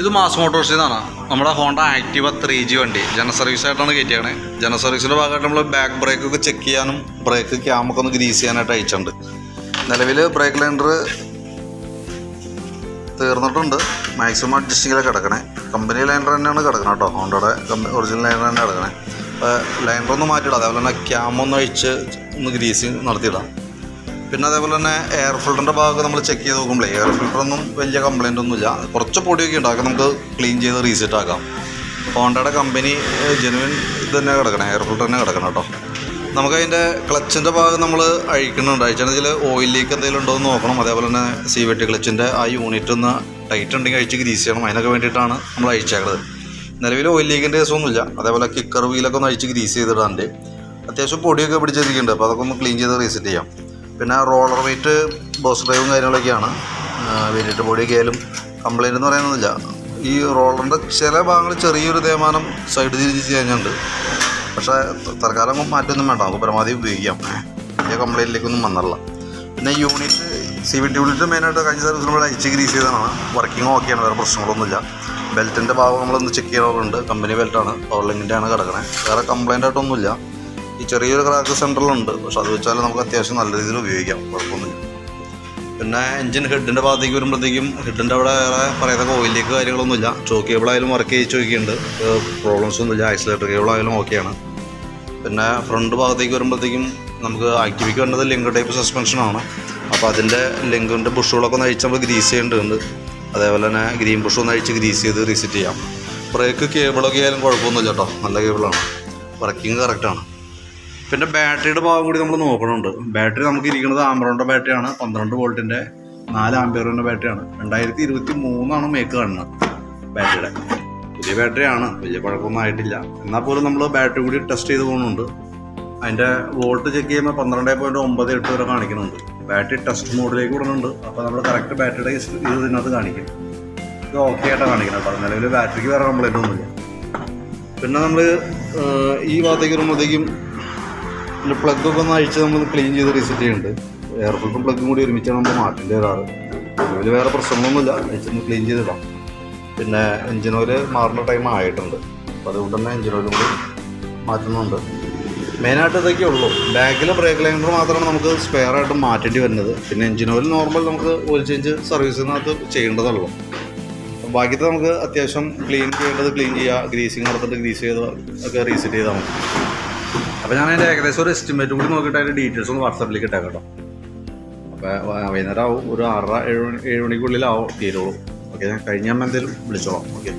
ഇത് മാസ് മോട്ടോഴ്സിൽ നിന്നാണ് നമ്മുടെ ഹോണ്ട ആക്റ്റീവ ത്രീ ജി വണ്ടി. ജന സർവീസ് ആയിട്ടാണ് കയറ്റിയാണ് ജന സർവീസിന്റെ ഭാഗമായിട്ട് നമ്മൾ ബാക്ക് ബ്രേക്ക് ഒക്കെ ചെക്ക് ചെയ്യാനും ബ്രേക്ക് ക്യാമൊക്കെ ഒന്ന് ഗ്രീസ് ചെയ്യാനായിട്ട് അയച്ചിട്ടുണ്ട്. നിലവിൽ ബ്രേക്ക് ലൈൻഡർ തീർന്നിട്ടുണ്ട്. മാക്സിമം അഡ്ജസ്റ്റിങ്ങിലാണ് കിടക്കണേ. കമ്പനി ലൈനർ തന്നെയാണ് കിടക്കണം കേട്ടോ ഹോണ്ടയുടെ ഒറിജിനൽ ലൈനർ തന്നെ കിടക്കണേ. അപ്പോൾ ലൈനർ ഒന്ന് മാറ്റിയിടാം. അതേപോലെ തന്നെ ക്യാമൊന്ന് അഴിച്ച് ഒന്ന് ഗ്രീസിങ് നടത്തിയിടാം. പിന്നെ അതേപോലെ തന്നെ എയർ ഫിൽറ്ററിന്റെ ഭാഗമൊക്കെ നമ്മൾ ചെക്ക് ചെയ്ത് നോക്കുമ്പോൾ എയർ ഫിൽറ്ററൊന്നും വലിയ കംപ്ലൈന്റ് ഒന്നുമില്ല. കുറച്ച് പൊടിയൊക്കെ ഉണ്ട് അതൊക്കെ നമുക്ക് ക്ലീൻ ചെയ്ത് റീസെറ്റ് ആക്കാം. ഹോണ്ടയുടെ കമ്പനി ജെനുവിൻ ഇത് തന്നെ കിടക്കണം എയർ ഫിൽറ്റർ തന്നെ കിടക്കണം കേട്ടോ. നമുക്കതിന്റെ ക്ലച്ചിന്റെ ഭാഗം നമ്മൾ അഴിക്കുന്നുണ്ട്. അഴിച്ചാണെങ്കിൽ ഓയിൽ ലീക്ക് എന്തെങ്കിലും ഉണ്ടോ എന്ന് നോക്കണം. അതേപോലെ തന്നെ സി വെട്ടി ക്ലച്ചിന്റെ ആ യൂണിറ്റ് ഒന്ന് ടൈറ്റ് ഉണ്ടെങ്കിൽ അഴിച്ച് ഗ്രീസ് ചെയ്യണം. അതിനൊക്കെ വേണ്ടിയിട്ടാണ് നമ്മൾ അഴിച്ചേക്കുന്നത് നിലവിൽ ഓയിൽ ലീക്കിന്റെ കേസൊന്നുമില്ല അതേപോലെ കിക്കർ വീലൊക്കെ ഒന്ന് അഴിച്ച് ഗ്രീസ് ചെയ്തിടാണ്ട്. അത്യാവശ്യം പൊടിയൊക്കെ പിടിച്ചിരിക്കുന്നുണ്ട്. അപ്പോൾ അതൊക്കെ ഒന്ന് ക്ലീൻ ചെയ്ത് റീസെറ്റ് ചെയ്യാം. പിന്നെ റോളർ വെയിറ്റ് ബോസ് ഡ്രൈവും കാര്യങ്ങളൊക്കെയാണ്. വെയിലിട്ട് ബോഡിയൊക്കെ ആയാലും കംപ്ലൈന്റ് എന്ന് പറയുന്നില്ല ഈ റോളറിന്റെ ചില ഭാഗങ്ങൾ ചെറിയൊരു തേമാനം സൈഡ് തിരിച്ച് കഴിഞ്ഞുണ്ട് പക്ഷേ തൽക്കാലം മാറ്റൊന്നും വേണ്ട. നമുക്ക് പരമാവധി ഉപയോഗിക്കാം. വലിയ കംപ്ലൈന്റിലേക്കൊന്നും വന്നില്ല പിന്നെ യൂണിറ്റ് സി വി യൂണിറ്റ് മെയിനായിട്ട് കഴിഞ്ഞ സർവീസ് നമ്മൾ അയച്ച് ഗ്രീസ് ചെയ്തതാണ്. വർക്കിംഗ് ഓക്കെയാണ് വേറെ പ്രശ്നങ്ങളൊന്നുമില്ല. ബെൽറ്റിന്റെ ഭാഗം നമ്മളൊന്ന് ചെക്ക് ചെയ്യാറുണ്ട് കമ്പനി ബെൽറ്റാണ് പവർ ലിങ്കിന്റെ ആണ് കിടക്കണേ. വേറെ കംപ്ലൈന്റ് ആയിട്ടൊന്നുമില്ല. ഈ ചെറിയൊരു ക്രാക്ക് സെന്ററിലുണ്ട് പക്ഷെ അത് വെച്ചാൽ നമുക്ക് അത്യാവശ്യം നല്ല രീതിയിൽ ഉപയോഗിക്കാം. കുഴപ്പമൊന്നുമില്ല. പിന്നെ എഞ്ചിൻ ഹെഡിന്റെ ഭാഗത്തേക്ക് വരുമ്പോഴത്തേക്കും ഹെഡിന്റെ അവിടെ വേറെ പറയുന്ന ഓയിലേക്ക് കാര്യങ്ങളൊന്നുമില്ല. ചോക്ക് കേബിളായാലും വർക്ക് ചെയ്ത് ചോദിക്കുന്നുണ്ട് പ്രോബ്ലംസ് ഒന്നുമില്ല. ഐസൊലേറ്റർ കേബിൾ ആയാലും ഓക്കെയാണ് പിന്നെ ഫ്രണ്ട് ഭാഗത്തേക്ക് വരുമ്പോഴത്തേക്കും നമുക്ക് ആക്ടിവിക്ക് വേണ്ടത് ലിങ്ക് ടൈപ്പ് സസ്പെൻഷനാണ് അപ്പോൾ അതിന്റെ ലിങ്കിന്റെ ബുഷുകളൊക്കെ ഒന്ന് അഴിച്ച് നമ്മൾ ഗ്രീസ് ചെയ്യേണ്ടതുണ്ട്. അതേപോലെ തന്നെ ഗ്രീൻ ബുഷ് ഒന്ന് അഴിച്ച് ഗ്രീസ് ചെയ്ത് റീസെറ്റ് ചെയ്യാം. ബ്രേക്ക് കേബിളൊക്കെ ആയാലും കുഴപ്പമൊന്നുമില്ല കേട്ടോ. നല്ല കേബിളാണ് വർക്കിംഗ് കറക്റ്റാണ് പിന്നെ ബാറ്ററിയുടെ ഭാഗം കൂടി നമ്മൾ നോക്കണുണ്ട്. ബാറ്ററി നമുക്ക് ഇരിക്കുന്നത് ആമറോണിന്റെ ബാറ്ററിയാണ് പന്ത്രണ്ട് വോൾട്ടിന്റെ നാല് ആംബിയറിന്റെ ബാറ്ററിയാണ് രണ്ടായിരത്തി ഇരുപത്തി മൂന്നാണ് മേക്ക് കാണുന്നത് ബാറ്ററിയുടെ പുതിയ ബാറ്ററിയാണ് വലിയ കുഴപ്പമൊന്നും ആയിട്ടില്ല. എന്നാൽ പോലും നമ്മൾ ബാറ്ററി കൂടി ടെസ്റ്റ് ചെയ്ത് പോകുന്നുണ്ട്. അതിന്റെ വോൾട്ട് ചെക്ക് ചെയ്യുമ്പോൾ പന്ത്രണ്ട് പോയിന്റ് ഒമ്പത് എട്ട് വരെ കാണിക്കുന്നുണ്ട്. ബാറ്ററി ടെസ്റ്റ് മോഡിലേക്ക് വിടുന്നുണ്ട്. അപ്പോൾ നമ്മൾ കറക്റ്റ് ബാറ്ററിയുടെ ഇത് ഇതിനകത്ത് കാണിക്കും. ഇത് ഓക്കെ ആയിട്ടാണ് കാണിക്കുന്നത് അപ്പോൾ നിലവിൽ ബാറ്ററിക്ക് വേറെ കംപ്ലൈന്റ് ഒന്നുമില്ല. പിന്നെ നമ്മൾ ഈ ഭാഗത്തേക്ക് വരുമ്പോഴത്തേക്കും പ്ലഗ് ഒക്കെ ഒന്ന് അഴിച്ച് നമ്മൾ ക്ലീൻ ചെയ്ത് റീസെറ്റ് ചെയ്യുന്നുണ്ട് എയർ ഫിൽറ്ററും പ്ലഗും കൂടി ഒരുമിച്ചാണ് നമ്മൾ മാറ്റേണ്ടി വരാറ് അതിൽ വേറെ പ്രശ്നങ്ങളൊന്നുമില്ല. അഴിച്ചൊന്ന് ക്ലീൻ ചെയ്തിടാം. പിന്നെ എഞ്ചിൻ ഓയിൽ മാറുന്ന ടൈം ആയിട്ടുണ്ട്. അപ്പോൾ അതുകൊണ്ട് തന്നെ എഞ്ചിൻ ഓയിലും കൂടി മാറ്റുന്നുണ്ട്. മെയിനായിട്ട് ഇതൊക്കെ ഉള്ളൂ. ബാക്കിലെ ബ്രേക്ക് ലൈനർ മാത്രമാണ് നമുക്ക് സ്പെയർ ആയിട്ട് മാറ്റേണ്ടി വരുന്നത്. പിന്നെ എഞ്ചിൻ ഓയിൽ നോർമൽ നമുക്ക് ഓയിൽ ചേഞ്ച് സർവീസിനകത്ത് ചെയ്യേണ്ടതുള്ളൂ. ബാക്കിത്തെ നമുക്ക് അത്യാവശ്യം ക്ലീൻ ചെയ്യേണ്ടത് ക്ലീൻ ചെയ്യുക ഗ്രീസിങ് നടത്തിട്ട് ഗ്രീസ് ചെയ്ത് ഒക്കെ റീസെറ്റ് ചെയ്താൽ മതി. അപ്പോൾ ഞാൻ അതിന്റെ ഏകദേശം ഒരു എസ്റ്റിമേറ്റ് കൂടി നോക്കിയിട്ട് അതിന്റെ ഡീറ്റെയിൽസ് ഒന്ന് വാട്സാപ്പിലേക്ക് ഇട്ടേക്കാം കേട്ടോ. അപ്പോൾ വൈകുന്നേരം ആവും ഒരു ആറര ഏഴ് മണി ഏഴ് മണിക്കുള്ളിലാവും തീരുള്ളൂ. ഓക്കെ ഞാൻ കഴിഞ്ഞാൽ എന്തെങ്കിലും വിളിച്ചോളാം. ഓക്കെ